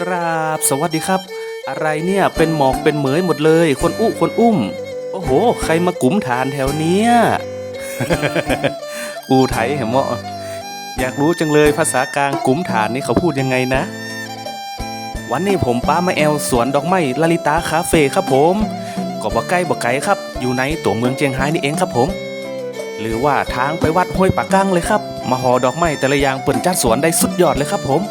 กราบสวัสดีครับ อะไรเนี่ยเป็นหมอกเป็นเหมยหมดเลย คนอุ้คนอุ้ม โอ้โห ใครมากุมฐานแถวเนี้ยอูไทยเหรอเหมาะอยากรู้จังเลยภาษากลางกุมฐานนี่เขาพูดยังไงนะ วันนี้ผมป้ามาแอลสวนดอกไม้ลลิตาคาเฟ่ครับผมก็บ่ใกล้บ่ไกลครับ อยู่ในตัวเมืองเจียงไฮ้นี่เองครับผม หรือว่าทางไปวัดห้วยปากกั้งเลยครับมาหอดอกไม้แต่ละอย่างเปิ่นจัดสวนได้สุดยอดเลยครับผม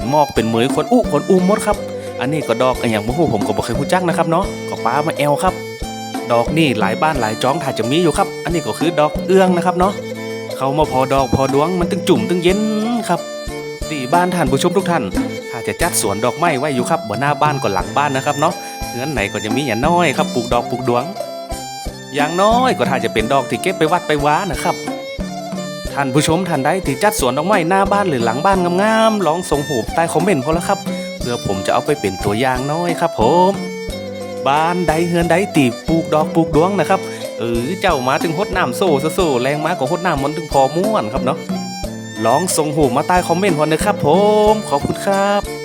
เป็นมอกเป็นเหมยคนอู้คนอุ้มมดครับ อันนี้ก็ดอกอันอย่างบ่ฮู้ผมก็บ่เคยรู้จักนะครับเนาะก็ป้ามาแอลครับ ดอกนี่หลายบ้านหลายจ้องถ้ายจะมีอยู่ครับ อันนี้ก็คือดอกเอื้องนะครับเนาะเขามาพอดอกพอดวงมันตึงจุ่มตึงเย็นครับดีบ้านท่านผู้ชมทุกท่าน ถ้าจะจัดสวนดอกไม้ไว้อยู่ครับบนหน้าบ้านก็หลังบ้านนะครับเนาะเฮือนไหนก็จะมีอย่างน้อยครับปลูกดอกปลูกดวง อย่างน้อยก็ถ้าจะเป็นดอกที่เก็บไปวัดไปว้านะครับ ท่านผู้ชมท่านใดที่จัดสวนดอกไม้หน้าบ้านหรือหลังบ้านงามๆลองส่งหูปใต้คอมเมนต์พอแล้วครับ เพื่อผมจะเอาไปเป็นตัวอย่างน้อยครับผม บ้านใดเฮือนใดตีปลูกดอกปลูกดวงนะครับเออเจ้ามาถึงหดน้ำโซ่โซ่แรงมากกว่าหดน้ำมันถึงพอม่วนครับเนาะลองส่งหูมาใต้คอมเมนต์พอนะครับผมขอบคุณครับ